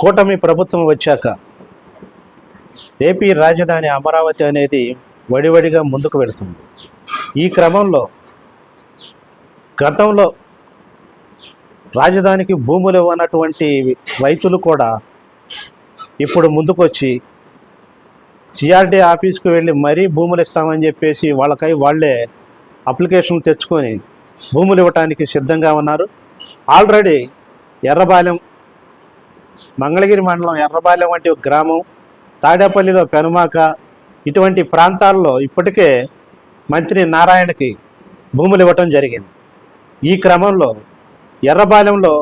కూటమి ప్రభుత్వం వచ్చాక ఏపీ రాజధాని అమరావతి అనేది వడివడిగా ముందుకు వెళుతుంది. ఈ క్రమంలో గతంలో రాజధానికి భూములు ఇవ్వనటువంటి రైతులు కూడా ఇప్పుడు ముందుకొచ్చి సిఆర్డీ ఆఫీస్కి వెళ్ళి మరీ భూములు ఇస్తామని చెప్పేసి వాళ్ళకై వాళ్ళే అప్లికేషన్ తెచ్చుకొని భూములు ఇవ్వటానికి సిద్ధంగా ఉన్నారు. ఆల్రెడీ ఎర్రబాలెం మంగళగిరి మండలం ఎర్రబాలెం వంటి ఒక గ్రామం తాడేపల్లిలో పెనుమాక ఇటువంటి ప్రాంతాల్లో ఇప్పటికే మంత్రి నారాయణకి భూములు ఇవ్వటం జరిగింది. ఈ క్రమంలో ఎర్రబాలెంలో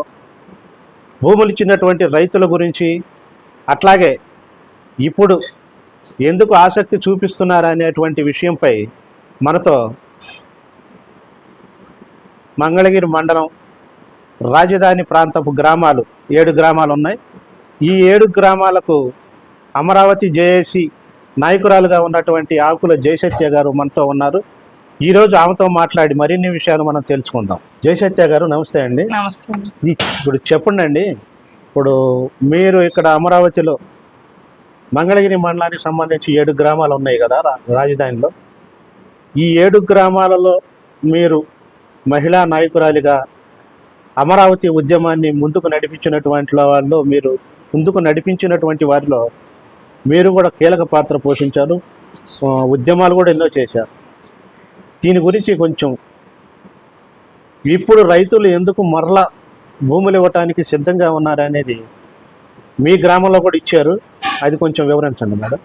భూములు ఇచ్చినటువంటి రైతుల గురించి అట్లాగే ఇప్పుడు ఎందుకు ఆసక్తి చూపిస్తున్నారు అనేటువంటి విషయంపై మనతో మంగళగిరి మండలం రాజధాని ప్రాంతపు గ్రామాలు ఏడు గ్రామాలు ఉన్నాయి. ఈ ఏడు గ్రామాలకు అమరావతి జేఏసి నాయకురాలుగా ఉన్నటువంటి ఆకుల జయసత్య గారు మనతో ఉన్నారు. ఈరోజు ఆమెతో మాట్లాడి మరిన్ని విషయాలు మనం తెలుసుకుందాం. జయసత్య గారు నమస్తే అండి. ఇప్పుడు చెప్పండి అండి ఇప్పుడు మీరు ఇక్కడ అమరావతిలో మంగళగిరి మండలానికి సంబంధించి ఏడు గ్రామాలు ఉన్నాయి కదా రాజధానిలో. ఈ ఏడు గ్రామాలలో మీరు మహిళా నాయకురాలిగా అమరావతి ఉద్యమాన్ని ముందుకు నడిపించినటువంటి వాళ్ళు మీరు ముందుకు నడిపించినటువంటి వారిలో మీరు కూడా కీలక పాత్ర పోషించారు. ఉద్యమాలు కూడా ఎన్నో చేశారు. దీని గురించి కొంచెం ఇప్పుడు రైతులు ఎందుకు మరలా భూములు ఇవ్వటానికి సిద్ధంగా ఉన్నారనేది మీ గ్రామంలో కూడా ఇచ్చారు. అది కొంచెం వివరించండి మేడం.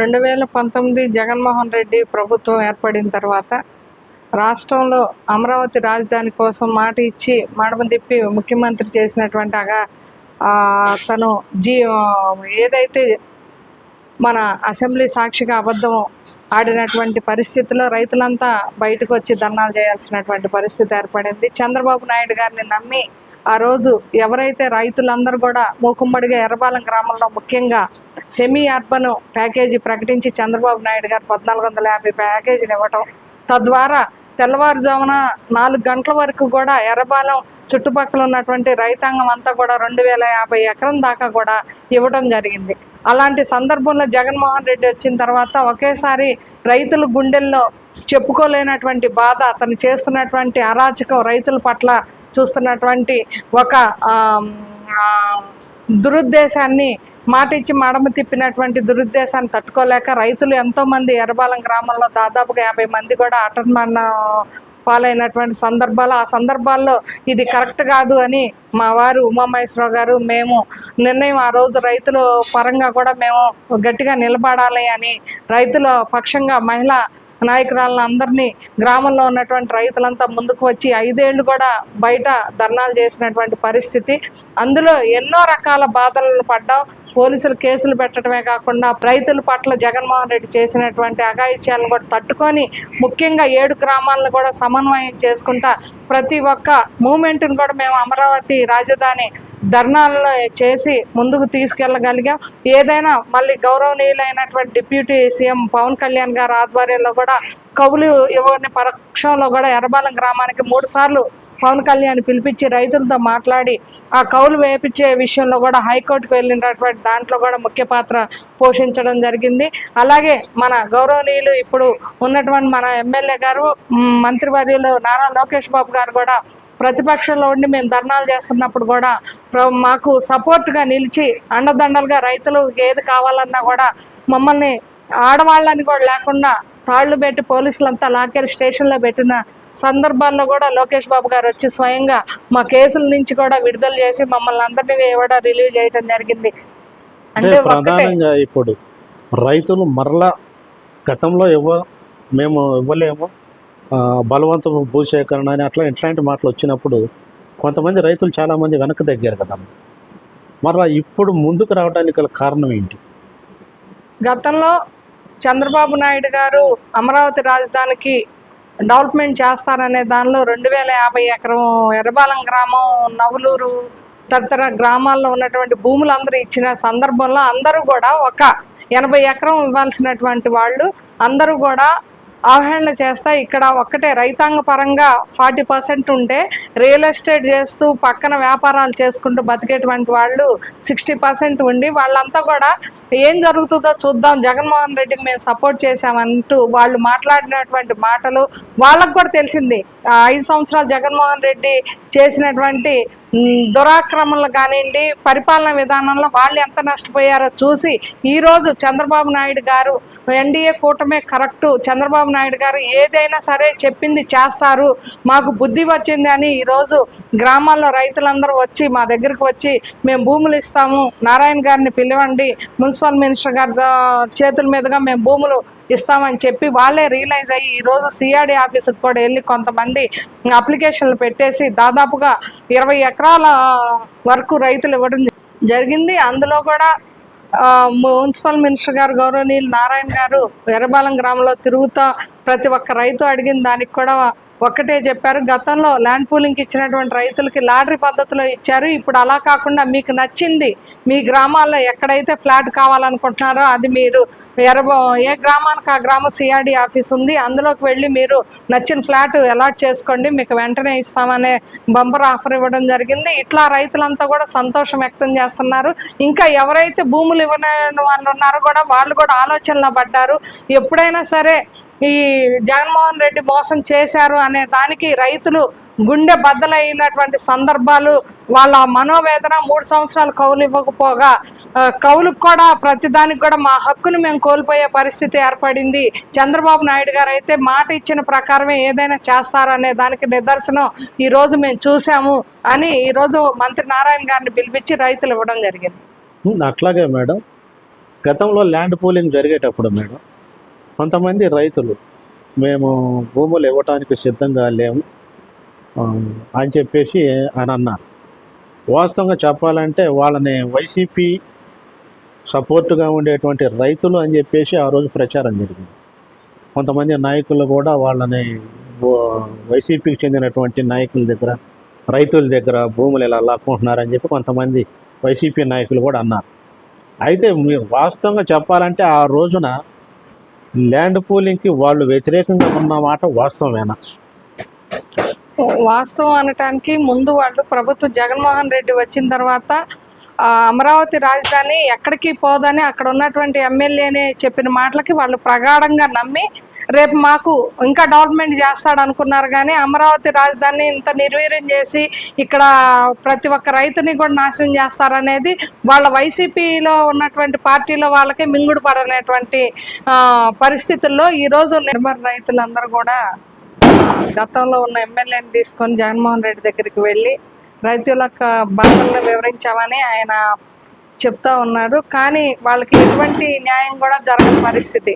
రెండు వేల పంతొమ్మిది జగన్మోహన్ రెడ్డి ప్రభుత్వం ఏర్పడిన తర్వాత రాష్ట్రంలో అమరావతి రాజధాని కోసం మాట ఇచ్చి మడమ తిప్పి ముఖ్యమంత్రి చేసినటువంటి అగా తను జీ ఏదైతే మన అసెంబ్లీ సాక్షిగా అబద్ధం ఆడినటువంటి పరిస్థితిలో రైతులంతా బయటకు వచ్చి ధర్నాలు చేయాల్సినటువంటి పరిస్థితి ఏర్పడింది. చంద్రబాబు నాయుడు గారిని నమ్మి ఆ రోజు ఎవరైతే రైతులందరూ కూడా మూకుమ్మడిగా ఎర్రబాలెం గ్రామంలో ముఖ్యంగా సెమీ అర్బన్ ప్యాకేజీ ప్రకటించి చంద్రబాబు నాయుడు గారు పద్నాలుగు వందల యాభై ప్యాకేజీని ఇవ్వటం తద్వారా తెల్లవారుజామున నాలుగు గంటల వరకు కూడా ఎర్రబాలెం చుట్టుపక్కల ఉన్నటువంటి రైతాంగం అంతా కూడా రెండు వేల యాభై ఎకరం దాకా కూడా ఇవ్వడం జరిగింది. అలాంటి సందర్భంలో జగన్మోహన్ రెడ్డి వచ్చిన తర్వాత ఒకేసారి రైతుల గుండెల్లో చెప్పుకోలేనటువంటి బాధ అతను చేస్తున్నటువంటి అరాచకం రైతుల పట్ల చూస్తున్నటువంటి ఒక దురుద్దేశాన్ని మాట ఇచ్చి మడమ తిప్పినటువంటి దురుద్దేశాన్ని తట్టుకోలేక రైతులు ఎంతోమంది ఎర్రబాలం గ్రామంలో దాదాపుగా యాభై మంది కూడా అటన్మన్న పాలైనటువంటి సందర్భాలు ఆ సందర్భాల్లో ఇది కరెక్ట్ కాదు అని మా వారు ఉమామహేశ్వరరావు గారు మేము నిర్ణయం ఆ రోజు రైతుల పరంగా కూడా మేము గట్టిగా నిలబడాలి అని రైతుల పక్షంగా మహిళా నాయకురాలను అందరినీ గ్రామంలో ఉన్నటువంటి రైతులంతా ముందుకు వచ్చి ఐదేళ్ళు కూడా బయట ధర్నాలు చేసినటువంటి పరిస్థితి. అందులో ఎన్నో రకాల బాధలను పడ్డాం. పోలీసులు కేసులు పెట్టడమే కాకుండా రైతుల పట్ల జగన్మోహన్ రెడ్డి చేసినటువంటి అఘాయిత్యాలను కూడా తట్టుకొని ముఖ్యంగా ఏడు గ్రామాలను కూడా సమన్వయం చేసుకుంటా ప్రతి ఒక్క మూమెంట్ని కూడా మేము అమరావతి రాజధాని ధర్నాలను చేసి ముందుకు తీసుకెళ్ళగలిగాం. ఏదైనా మళ్ళీ గౌరవనీయులైనటువంటి డిప్యూటీ సీఎం పవన్ కళ్యాణ్ గారు ఆధ్వర్యంలో కూడా కవులు ఇవ్వని పక్షంలో కూడా ఎర్రబాలెం గ్రామానికి మూడు సార్లు పవన్ కళ్యాణ్ పిలిపించి రైతులతో మాట్లాడి ఆ కౌలు వేపించే విషయంలో కూడా హైకోర్టుకు వెళ్ళినటువంటి దాంట్లో కూడా ముఖ్య పాత్ర పోషించడం జరిగింది. అలాగే మన గౌరవనీయులు ఇప్పుడు ఉన్నటువంటి మన ఎమ్మెల్యే గారు మంత్రివర్యులు నారా లోకేష్ బాబు గారు కూడా ప్రతిపక్షంలో ఉండి మేము ధర్నాలు చేస్తున్నప్పుడు కూడా మాకు సపోర్ట్గా నిలిచి అండదండలుగా రైతులు ఏది కావాలన్నా కూడా మమ్మల్ని ఆడవాళ్ళని కూడా లేకుండా తాళ్ళు పెట్టి పోలీసులంతా లాకెళ్ళి స్టేషన్లో పెట్టిన సందర్భాల్లో కూడా లోకేష్ బాబు గారు వచ్చి స్వయంగా మా కేసుల నుంచి కూడా విడుదల చేసి మమ్మల్ని అందరినీ కూడా రిలీవ్ చేయడం జరిగింది. అంటే ప్రధానంగా ఇప్పుడు రైతులు మరలా గతంలో ఇవ్వ మేము ఇవ్వలేము. బలవంతపు భూసేకరణ అని అట్లా ఇట్లాంటి మాటలు వచ్చినప్పుడు కొంతమంది రైతులు చాలామంది వెనక్కి తగ్గారు కదా. మరలా ఇప్పుడు ముందుకు రావడానికి గల కారణం ఏంటి? గతంలో చంద్రబాబు నాయుడు గారు అమరావతి రాజధానికి డెవలప్మెంట్ చేస్తారనే దానిలో రెండు వేల యాభై ఎకరం ఎర్రబాలెం గ్రామం నవలూరు తదితర గ్రామాల్లో ఉన్నటువంటి భూములు అందరూ ఇచ్చిన సందర్భంలో అందరూ కూడా ఒక ఎనభై ఎకరం ఇవ్వాల్సినటువంటి వాళ్ళు అందరూ కూడా అవహేళన చేస్తా. ఇక్కడ ఒక్కటే రైతాంగ పరంగా ఫార్టీ పర్సెంట్ ఉంటే రియల్ ఎస్టేట్ చేస్తూ పక్కన వ్యాపారాలు చేసుకుంటూ బతికేటువంటి వాళ్ళు సిక్స్టీ పర్సెంట్ ఉండి వాళ్ళంతా కూడా ఏం జరుగుతుందో చూద్దాం. జగన్మోహన్ రెడ్డికి మేము సపోర్ట్ చేశామంటూ వాళ్ళు మాట్లాడినటువంటి మాటలు వాళ్ళకు కూడా తెలిసింది. ఐదు సంవత్సరాలు జగన్మోహన్ రెడ్డి చేసినటువంటి దురాక్రమణలు కానివ్వండి పరిపాలన విధానంలో వాళ్ళు ఎంత నష్టపోయారో చూసి ఈరోజు చంద్రబాబు నాయుడు గారు ఎన్డీఏ కూటమే కరెక్టు. చంద్రబాబు నాయుడు గారు ఏదైనా సరే చెప్పింది చేస్తారు. మాకు బుద్ధి వచ్చింది అని ఈరోజు గ్రామాల్లో రైతులందరూ వచ్చి మా దగ్గరికి వచ్చి మేము భూములు ఇస్తాము. నారాయణ గారిని పిలవండి. మున్సిపల్ మినిస్టర్ గారి చేతుల మీదుగా మేము భూములు ఇస్తామని చెప్పి వాళ్ళే రియలైజ్ అయ్యి ఈరోజు సిఆర్డీ ఆఫీసుకు కూడా వెళ్ళి కొంతమంది అప్లికేషన్లు పెట్టేసి దాదాపుగా ఇరవై ఎకరాల వరకు రైతులు ఇవ్వడం జరిగింది. అందులో కూడా మున్సిపల్ మినిస్టర్ గారు గౌరవనీయులు నారాయణ గారు ఎర్రబాలెం గ్రామంలో తిరుగుతా ప్రతి ఒక్క రైతు అడిగిన దానికి కూడా ఒక్కటే చెప్పారు. గతంలో ల్యాండ్ పూలింగ్కి ఇచ్చినటువంటి రైతులకి లాటరీ పద్ధతిలో ఇచ్చారు. ఇప్పుడు అలా కాకుండా మీకు నచ్చింది మీ గ్రామాల్లో ఎక్కడైతే ఫ్లాట్ కావాలనుకుంటున్నారో అది మీరు ఎరబో ఏ గ్రామానికి ఆ గ్రామ సిఆర్డి ఆఫీస్ ఉంది. అందులోకి వెళ్ళి మీరు నచ్చిన ఫ్లాట్ అలాట్ చేసుకోండి. మీకు వెంటనే ఇస్తామనే బంపర్ ఆఫర్ ఇవ్వడం జరిగింది. ఇట్లా రైతులంతా కూడా సంతోషం వ్యక్తం చేస్తున్నారు. ఇంకా ఎవరైతే భూములు ఇవ్వని వాళ్ళు ఉన్నారో కూడా వాళ్ళు కూడా ఆలోచనలో పడ్డారు. ఎప్పుడైనా సరే ఈ జగన్మోహన్ రెడ్డి మోసం చేశారు అనే దానికి రైతులు గుండె బద్దలైనటువంటి సందర్భాలు వాళ్ళ మనోవేదన మూడు సంవత్సరాలు కౌలు ఇవ్వకపోగా కౌలుకు కూడా ప్రతిదానికి కూడా మా హక్కును మేము కోల్పోయే పరిస్థితి ఏర్పడింది. చంద్రబాబు నాయుడు గారు అయితే మాట ఇచ్చిన ప్రకారమే ఏదైనా చేస్తారు అనే దానికి నిదర్శనం ఈరోజు మేము చూసాము అని ఈరోజు మంత్రి నారాయణ గారిని పిలిపించి రైతులు ఇవ్వడం జరిగింది. అట్లాగే మేడం. గతంలో ల్యాండ్ పూలింగ్ జరిగేటప్పుడు మేడం కొంతమంది రైతులు మేము భూములు ఇవ్వటానికి సిద్ధంగా లేము అని చెప్పేసి అని అన్నారు. వాస్తవంగా చెప్పాలంటే వాళ్ళని వైసీపీ సపోర్టుగా ఉండేటువంటి రైతులు అని చెప్పేసి ఆ రోజు ప్రచారం జరిగింది. కొంతమంది నాయకులు కూడా వాళ్ళని వైసీపీకి చెందినటువంటి నాయకుల దగ్గర రైతుల దగ్గర భూములు ఇలా లాక్కుంటున్నారని చెప్పి కొంతమంది వైసీపీ నాయకులు కూడా అన్నారు. అయితే మీరు వాస్తవంగా చెప్పాలంటే ఆ రోజున ల్యాండ్ పూలింగ్కి వాళ్ళు వ్యతిరేకంగా ఉన్న మాట వాస్తవమేనా? వాస్తవం అనటానికి ముందు వాళ్ళు ప్రభుత్వం జగన్మోహన్ రెడ్డి వచ్చిన తర్వాత అమరావతి రాజధాని ఎక్కడికి పోదని అక్కడ ఉన్నటువంటి ఎమ్మెల్యేనే చెప్పిన మాటలకి వాళ్ళు ప్రగాఢంగా నమ్మి రేపు మాకు ఇంకా డెవలప్మెంట్ చేస్తాడు అనుకున్నారు కానీ అమరావతి రాజధాని ఇంత నిర్వీర్యం చేసి ఇక్కడ ప్రతి ఒక్క రైతుని కూడా నాశనం చేస్తారనేది వాళ్ళ వైసీపీలో ఉన్నటువంటి పార్టీలో వాళ్ళకి మింగుడు పడనేటువంటి పరిస్థితుల్లో ఈరోజు నిర్మల్ రైతులందరూ కూడా గతంలో ఉన్న ఎమ్మెల్యేని తీసుకొని జగన్మోహన్ రెడ్డి దగ్గరికి వెళ్ళి రైతులకు బాధలను వివరించామని ఆయన చెప్తా ఉన్నారు కానీ వాళ్ళకి ఎటువంటి న్యాయం కూడా జరగని పరిస్థితి.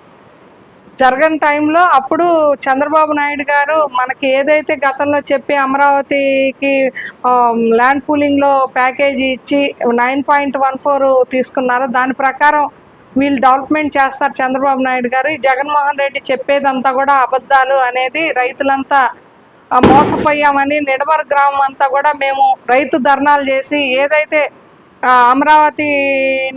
జరగని టైంలో అప్పుడు చంద్రబాబు నాయుడు గారు మనకి ఏదైతే గతంలో చెప్పి అమరావతికి ల్యాండ్ పూలింగ్లో ప్యాకేజీ ఇచ్చి నైన్ పాయింట్ వన్ ఫోర్ తీసుకున్నారో. దాని ప్రకారం వీళ్ళు డెవలప్మెంట్ చేస్తారు చంద్రబాబు నాయుడు గారు. జగన్మోహన్ రెడ్డి చెప్పేదంతా కూడా అబద్ధాలు అనేది రైతులంతా మోసపోయామని నిడమర గ్రామం అంతా కూడా మేము రైతు ధర్నాలు చేసి ఏదైతే అమరావతి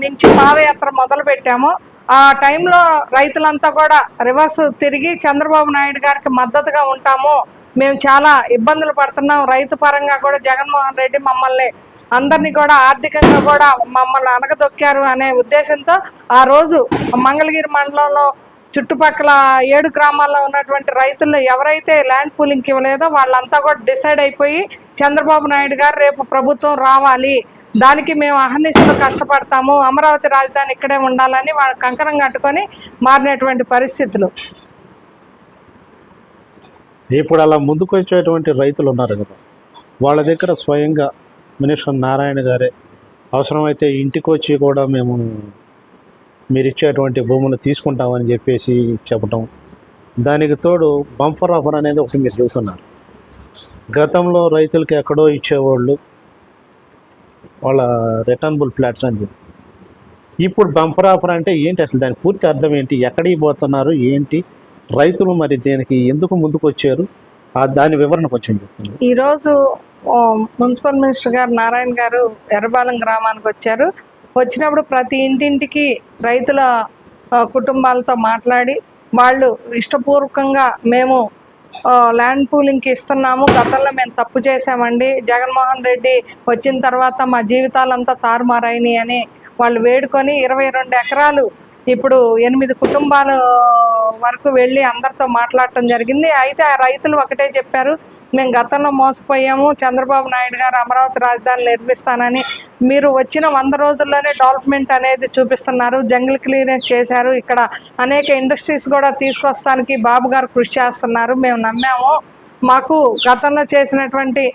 నుంచి పాదయాత్ర మొదలు పెట్టామో ఆ టైంలో రైతులంతా కూడా రివర్స్ తిరిగి చంద్రబాబు నాయుడు గారికి మద్దతుగా ఉంటాము. మేము చాలా ఇబ్బందులు పడుతున్నాం. రైతు పరంగా కూడా జగన్మోహన్ రెడ్డి మమ్మల్ని అందరినీ కూడా ఆర్థికంగా కూడా మమ్మల్ని అనగదొక్కారు అనే ఉద్దేశంతో ఆ రోజు మంగళగిరి మండలంలో చుట్టుపక్కల ఏడు గ్రామాల్లో ఉన్నటువంటి రైతులు ఎవరైతే ల్యాండ్ పూలింగ్కి ఇవ్వలేదో వాళ్ళంతా కూడా డిసైడ్ అయిపోయి చంద్రబాబు నాయుడు గారు రేపు ప్రభుత్వం రావాలి. దానికి మేము అహర్నిశలు కష్టపడతాము. అమరావతి రాజధాని ఇక్కడే ఉండాలని వాళ్ళు కంకణం కట్టుకొని మారినటువంటి పరిస్థితులు. ఇప్పుడు అలా ముందుకు వచ్చేటువంటి రైతులు ఉన్నారు కదా. వాళ్ళ దగ్గర స్వయంగా మినిస్టర్ నారాయణ గారే అవసరమైతే ఇంటికి వచ్చి కూడా మేము మీరు ఇచ్చేటువంటి భూములు తీసుకుంటామని చెప్పేసి చెప్పటం. దానికి తోడు బంపర్ ఆఫర్ అనేది ఒకటి మీరు చూస్తున్నారు. గతంలో రైతులకి ఎక్కడో ఇచ్చేవాళ్ళు వాళ్ళ రిటర్నబుల్ ఫ్లాట్స్ అని చెప్పి. ఇప్పుడు బంపర్ ఆఫర్ అంటే ఏంటి అసలు? దాని పూర్తి అర్థం ఏంటి? ఎక్కడికి పోతున్నారు? ఏంటి? రైతులు మరి దీనికి ఎందుకు ముందుకు వచ్చారు? ఆ దాని వివరణ కొంచెం చెప్పండి ఈరోజు మున్సిపల్ మినిస్టర్ గారు నారాయణ గారు ఎర్రబాలెం గ్రామానికి వచ్చారు. వచ్చినప్పుడు ప్రతి ఇంటింటికి రైతుల కుటుంబాలతో మాట్లాడి వాళ్ళు ఇష్టపూర్వకంగా మేము ల్యాండ్ పూలింగ్కి ఇస్తున్నాము గతంలో మేము తప్పు చేసామండి జగన్మోహన్ రెడ్డి వచ్చిన తర్వాత మా జీవితాలంతా తారుమారైనాయి అని వాళ్ళు వేడుకొని ఇరవై రెండు ఎకరాలు ఇప్పుడు ఎనిమిది కుటుంబాల వరకు వెళ్ళి అందరితో మాట్లాడటం జరిగింది. అయితే ఆ రైతులు ఒకటే చెప్పారు మేము గతంలో మోసపోయాము చంద్రబాబు నాయుడు గారు అమరావతి రాజధాని నిర్మిస్తానని. మీరు వచ్చిన వంద రోజుల్లోనే డెవలప్మెంట్ అనేది చూపిస్తున్నారు జంగిల్ క్లీనెస్ చేశారు ఇక్కడ అనేక ఇండస్ట్రీస్ కూడా తీసుకొస్తానికి బాబు గారు కృషి చేస్తున్నారు మేము నమ్మాము. మాకు గతంలో చేసినటువంటి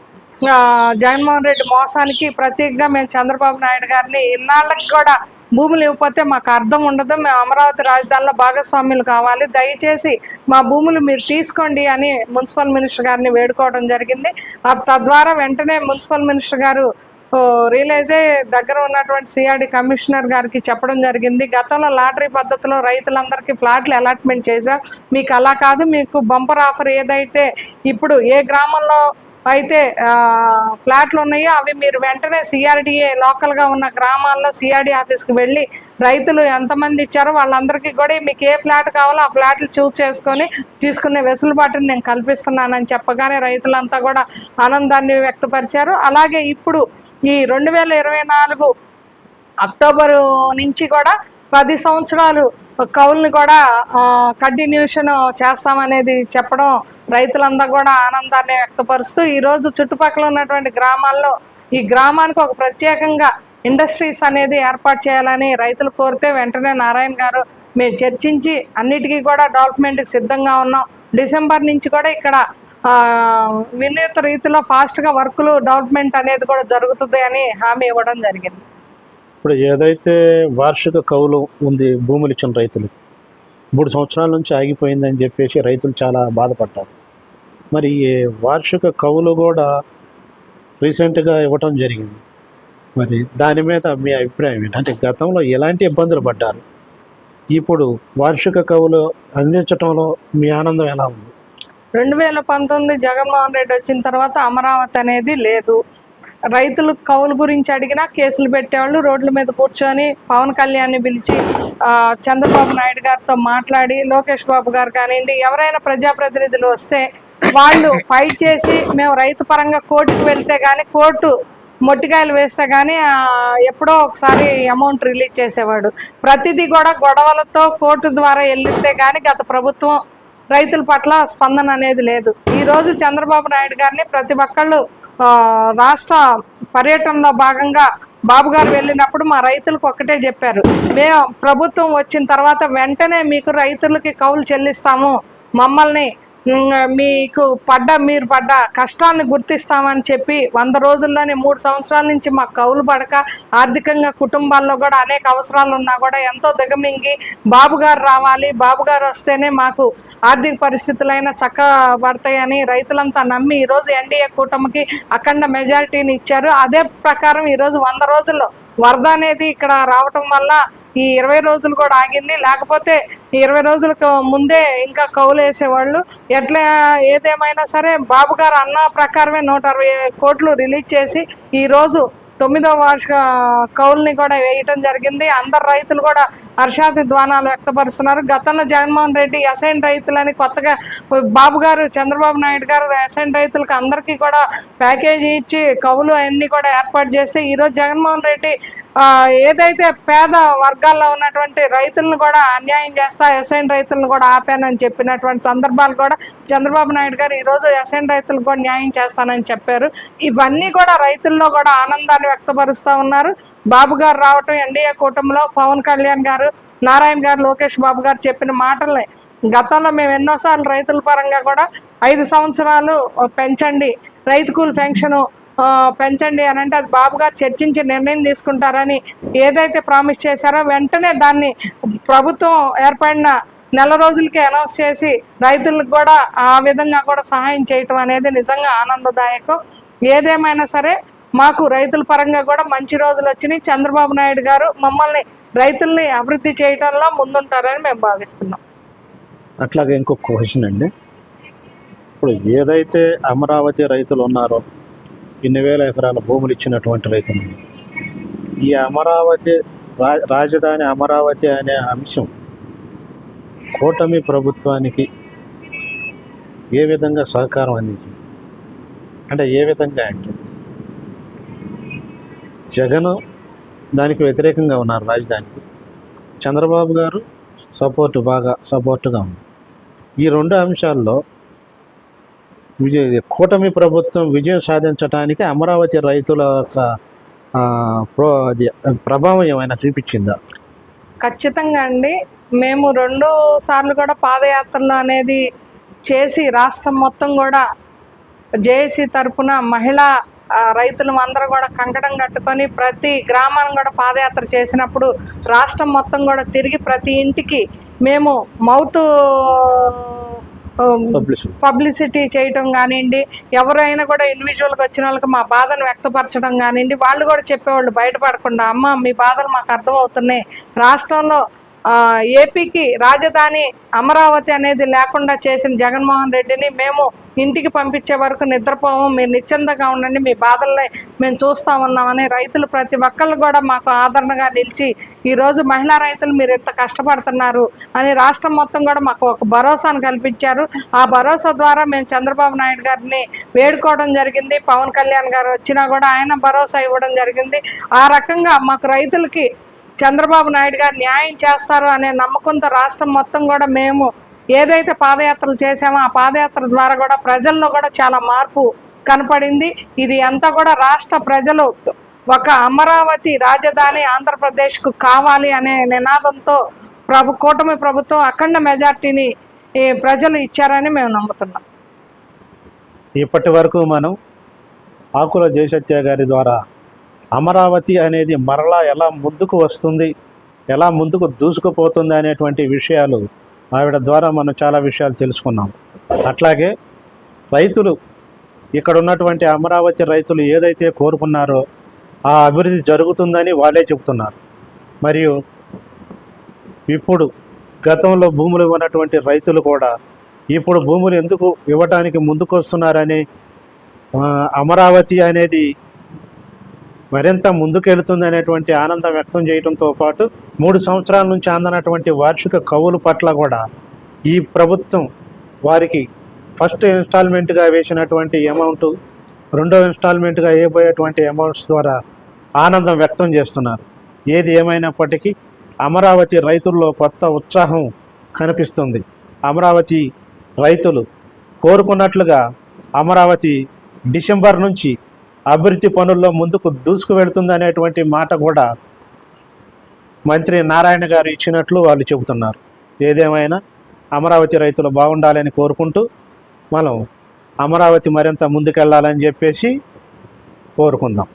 జగన్మోహన్ రెడ్డి మోసానికి ప్రత్యేకంగా మేము చంద్రబాబు నాయుడు గారిని ఇన్నాళ్ళకి కూడా భూములు ఇవ్వకపోతే మాకు అర్థం ఉండదు. మేము అమరావతి రాజధానిలో భాగస్వామ్యులు కావాలి. దయచేసి మా భూములు మీరు తీసుకోండి అని మున్సిపల్ మినిస్టర్ గారిని వేడుకోవడం జరిగింది. ఆ తద్వారా వెంటనే మున్సిపల్ మినిస్టర్ గారు ఓ, రియలైజ్ అయ్యి దగ్గర ఉన్నటువంటి సిఆర్డి కమిషనర్ గారికి చెప్పడం జరిగింది. గతంలో లాటరీ పద్ధతిలో రైతులందరికీ ఫ్లాట్లు అలాట్మెంట్ చేశాం. మీకు అలా కాదు. మీకు బంపర్ ఆఫర్ ఏదైతే ఇప్పుడు ఏ గ్రామంలో అయితే ఫ్లాట్లు ఉన్నాయో. అవి మీరు వెంటనే సిఆర్డిఏ లోకల్గా ఉన్న గ్రామాల్లో సిఆర్డి ఆఫీస్కి వెళ్ళి రైతులు ఎంతమంది ఇచ్చారో వాళ్ళందరికీ కూడా మీకు ఏ ఫ్లాట్ కావాలో ఆ ఫ్లాట్లు చూస్ చేసుకొని తీసుకునే వెసులుబాటుని నేను కల్పిస్తున్నానని చెప్పగానే రైతులంతా కూడా ఆనందాన్ని వ్యక్తపరిచారు. అలాగే ఇప్పుడు ఈ రెండు వేల ఇరవై నాలుగు అక్టోబర్ నుంచి కూడా పది సంవత్సరాలు కౌల్ని కూడా కంటిన్యూషన్ చేస్తామనేది చెప్పడం రైతులందరూ కూడా ఆనందాన్ని వ్యక్తపరుస్తూ ఈరోజు చుట్టుపక్కల ఉన్నటువంటి గ్రామాల్లో ఈ గ్రామానికి ఒక ప్రత్యేకంగా ఇండస్ట్రీస్ అనేది ఏర్పాటు చేయాలని రైతులు కోరితే వెంటనే నారాయణ గారు మేము చర్చించి అన్నిటికీ కూడా డెవలప్మెంట్కి సిద్ధంగా ఉన్నాం. డిసెంబర్ నుంచి కూడా ఇక్కడ వినూత రీతిలో ఫాస్ట్గా వర్కులు డెవలప్మెంట్ అనేది కూడా జరుగుతుంది అని హామీ ఇవ్వడం జరిగింది. ఇప్పుడు ఏదైతే వార్షిక కౌలు ఉంది భూములు ఇచ్చిన రైతులు మూడు సంవత్సరాల నుంచి ఆగిపోయిందని చెప్పేసి రైతులు చాలా బాధపడ్డారు. మరి ఈ వార్షిక కౌలు కూడా రీసెంట్గా ఇవ్వటం జరిగింది. మరి దాని మీద మీ అభిప్రాయం ఏంటి? అంటే గతంలో ఎలాంటి ఇబ్బందులు పడ్డారు? ఇప్పుడు వార్షిక కవులు అందించటంలో మీ ఆనందం ఎలా ఉంది? రెండు వేల పంతొమ్మిది జగన్మోహన్ రెడ్డి వచ్చిన తర్వాత అమరావతి అనేది లేదు. రైతులు కౌలు గురించి అడిగినా కేసులు పెట్టేవాళ్ళు రోడ్ల మీద కూర్చొని పవన్ కళ్యాణ్ని పిలిచి చంద్రబాబు నాయుడు గారితో మాట్లాడి లోకేష్ బాబు గారు కానివ్వండి ఎవరైనా ప్రజాప్రతినిధులు వస్తే వాళ్ళు ఫైట్ చేసి మేము రైతు పరంగా కోర్టుకు వెళ్తే కానీ కోర్టు మొట్టికాయలు వేస్తే కానీ ఎప్పుడో ఒకసారి అమౌంట్ రిలీజ్ చేసేవాడు. ప్రతిదీ కూడా గొడవలతో కోర్టు ద్వారా వెళ్ళితే కానీ గత ప్రభుత్వం రైతుల పట్ల స్పందన అనేది లేదు. ఈరోజు చంద్రబాబు నాయుడు గారిని ప్రతి ఒక్కళ్ళు రాష్ట్ర పర్యటనలో భాగంగా బాబు గారు వెళ్ళినప్పుడు మా రైతులకు ఒక్కటే చెప్పారు. మేము ప్రభుత్వం వచ్చిన తర్వాత వెంటనే మీకు రైతులకి కౌలు చెల్లిస్తాము. మమ్మల్ని మీకు పడ్డ మీరు పడ్డ కష్టాన్ని గుర్తిస్తామని చెప్పి వంద రోజుల్లోనే మూడు సంవత్సరాల నుంచి మాకు కౌలు పడక ఆర్థికంగా కుటుంబాల్లో కూడా అనేక అవసరాలు ఉన్నా కూడా ఎంతో దిగమింగి బాబు గారు రావాలి. బాబు గారు వస్తేనే మాకు ఆర్థిక పరిస్థితులైనా చక్కబడతాయని రైతులంతా నమ్మి ఈరోజు ఎన్డీఏ కూటమికి అఖండ మెజారిటీని ఇచ్చారు. అదే ప్రకారం ఈరోజు వంద రోజుల్లో వరద అనేది ఇక్కడ రావటం వల్ల ఈ ఇరవై రోజులు కూడా ఆగింది. లేకపోతే ఇరవై రోజులకు ముందే ఇంకా కౌలు వేసేవాళ్ళు. ఎట్లా ఏదేమైనా సరే బాబు గారు అన్న ప్రకారమే నూట అరవై కోట్లు రిలీజ్ చేసి ఈరోజు తొమ్మిదో వార్షిక కౌల్ని కూడా వేయటం జరిగింది. అందరు రైతులు కూడా హర్షాతి ధ్వానాలు వ్యక్తపరుస్తున్నారు. గతంలో జగన్మోహన్ రెడ్డి అసైన్ రైతులని కొత్తగా బాబు గారు చంద్రబాబు నాయుడు గారు అసైన్ రైతులకు అందరికీ కూడా ప్యాకేజీ ఇచ్చి కౌలు అన్నీ కూడా ఏర్పాటు చేస్తే ఈరోజు జగన్మోహన్ రెడ్డి ఏదైతే పేద వర్గాల్లో ఉన్నటువంటి రైతులను కూడా అన్యాయం చేస్తా ఎస్ఐన్ రైతులను కూడా ఆపానని చెప్పినటువంటి సందర్భాలు కూడా చంద్రబాబు నాయుడు గారు ఈరోజు ఎస్ఐన్ రైతులకు కూడా న్యాయం చేస్తానని చెప్పారు. ఇవన్నీ కూడా రైతుల్లో కూడా ఆనందాన్ని వ్యక్తపరుస్తూ ఉన్నారు. బాబు గారు రావటం ఎన్డీఏ కూటమిలో పవన్ కళ్యాణ్ గారు నారాయణ గారు లోకేష్ బాబు గారు చెప్పిన మాటల్ని గతంలో మేము ఎన్నోసార్లు రైతుల పరంగా కూడా ఐదు సంవత్సరాలు పెంచండి. రైతు కూలి పెన్షను పెంచండి అని అంటే అది బాబు గారు చర్చించి నిర్ణయం తీసుకుంటారని ఏదైతే ప్రామిస్ చేశారో వెంటనే దాన్ని ప్రభుత్వం ఏర్పడిన నెల రోజులకి అనౌన్స్ చేసి రైతులకు కూడా ఆ విధంగా కూడా సహాయం చేయటం అనేది నిజంగా ఆనందదాయకం. ఏదేమైనా సరే మాకు రైతుల పరంగా కూడా మంచి రోజులు వచ్చినాయి. చంద్రబాబు నాయుడు గారు మమ్మల్ని రైతుల్ని అభివృద్ధి చేయడంలో ముందుంటారని మేము భావిస్తున్నాం. అట్లాగే ఇంకొక క్వశ్చన్ అండి. ఇప్పుడు ఏదైతే అమరావతి రైతులు ఉన్నారో ఇన్ని వేల ఎకరాల భూములు ఇచ్చినటువంటి రైతులు ఈ అమరావతి రా రాజధాని అమరావతి అనే అంశం కూటమి ప్రభుత్వానికి ఏ విధంగా సహకారం అందించింది? అంటే ఏ విధంగా అంటే జగన్ దానికి వ్యతిరేకంగా ఉన్నారు రాజధానికి. చంద్రబాబు గారు సపోర్ట్ బాగా సపోర్ట్గా ఉంది ఈ రెండు అంశాల్లో విజయ కూటమి ప్రభుత్వం విజయం సాధించడానికి అమరావతి రైతుల యొక్క ప్రో ప్రభావం ఏమైనా చూపించిందా? ఖచ్చితంగా అండి. మేము రెండు సార్లు కూడా పాదయాత్రలు అనేది చేసి రాష్ట్రం మొత్తం కూడా జేఏసీ తరపున మహిళా రైతులు అందరూ కూడా కంకణం కట్టుకొని ప్రతి గ్రామాన్ని కూడా పాదయాత్ర చేసినప్పుడు రాష్ట్రం మొత్తం కూడా తిరిగి ప్రతి ఇంటికి మేము మౌత్ పబ్లిసిటీ చేయటం కానివ్వండి ఎవరైనా కూడా ఇండివిజువల్గా వచ్చిన వాళ్ళకి మా బాధను వ్యక్తపరచడం కానివ్వండి వాళ్ళు కూడా చెప్పేవాళ్ళు బయటపడకుండా అమ్మ మీ బాధలు మాకు అర్థమవుతున్నాయి. రాష్ట్రంలో ఏపీకి రాజధాని అమరావతి అనేది లేకుండా చేసిన జగన్మోహన్ రెడ్డిని మేము ఇంటికి పంపించే వరకు నిద్రపోము మీరు నిశ్చింతగా ఉండండి మీ బాధల్ని మేము చూస్తా ఉన్నామని రైతులు ప్రతి ఒక్కళ్ళు కూడా మాకు ఆదరణగా నిలిచి ఈరోజు మహిళా రైతులు మీరు ఇంత కష్టపడుతున్నారు అని రాష్ట్రం మొత్తం కూడా మాకు ఒక భరోసాను కల్పించారు. ఆ భరోసా ద్వారా మేము చంద్రబాబు నాయుడు గారిని వేడుకోవడం జరిగింది పవన్ కళ్యాణ్ గారు వచ్చినా కూడా ఆయన భరోసా ఇవ్వడం జరిగింది. ఆ రకంగా మాకు రైతులకి చంద్రబాబు నాయుడు గారు న్యాయం చేస్తారు అనే నమ్మకంతో రాష్ట్రం మొత్తం కూడా మేము ఏదైతే పాదయాత్రలు చేసామో ఆ పాదయాత్ర ద్వారా కూడా ప్రజల్లో కూడా చాలా మార్పు కనపడింది. ఇది అంతా కూడా రాష్ట్ర ప్రజలు ఒక అమరావతి రాజధాని ఆంధ్రప్రదేశ్కు కావాలి అనే నినాదంతో ప్రభు కూటమి ప్రభుత్వం అఖండ మెజార్టీని ఈ ప్రజలు ఇచ్చారని మేము నమ్ముతున్నాం. ఇప్పటి వరకు మనం ఆకుల జయసత్య గారి ద్వారా అమరావతి అనేది మరలా ఎలా ముందుకు వస్తుంది ఎలా ముందుకు దూసుకుపోతుంది అనేటువంటి విషయాలు ఆవిడ ద్వారా మనం చాలా విషయాలు తెలుసుకున్నాం. అట్లాగే రైతులు ఇక్కడ ఉన్నటువంటి అమరావతి రైతులు ఏదైతే కోరుకున్నారో ఆ అభివృద్ధి జరుగుతుందని వాళ్ళే చెబుతున్నారు మరియు ఇప్పుడు గతంలో భూములు ఉన్నటువంటి రైతులు కూడా ఇప్పుడు భూములు ఎందుకు ఇవ్వటానికి ముందుకు వస్తున్నారని అమరావతి అనేది మరింత ముందుకెళ్తుంది అనేటువంటి ఆనందం వ్యక్తం చేయడంతో పాటు మూడు సంవత్సరాల నుంచి అందనటువంటి వార్షిక కవుల పట్ల కూడా ఈ ప్రభుత్వం వారికి ఫస్ట్ ఇన్స్టాల్మెంట్గా వేసినటువంటి అమౌంట్ రెండో ఇన్స్టాల్మెంట్గా వేయబోయేటువంటి అమౌంట్స్ ద్వారా ఆనందం వ్యక్తం చేస్తున్నారు. ఏది ఏమైనప్పటికీ అమరావతి రైతుల్లో కొత్త ఉత్సాహం కనిపిస్తుంది. అమరావతి రైతులు కోరుకున్నట్లుగా అమరావతి డిసెంబర్ నుంచి అభివృద్ధి పనుల్లో ముందుకు దూసుకు వెళుతుంది అనేటువంటి మాట కూడా మంత్రి నారాయణ గారు ఇచ్చినట్లు వాళ్ళు చెబుతున్నారు. ఏదేమైనా అమరావతి రైతులు బాగుండాలని కోరుకుంటూ మనం అమరావతి మరింత ముందుకెళ్ళాలని చెప్పేసి కోరుకుందాం.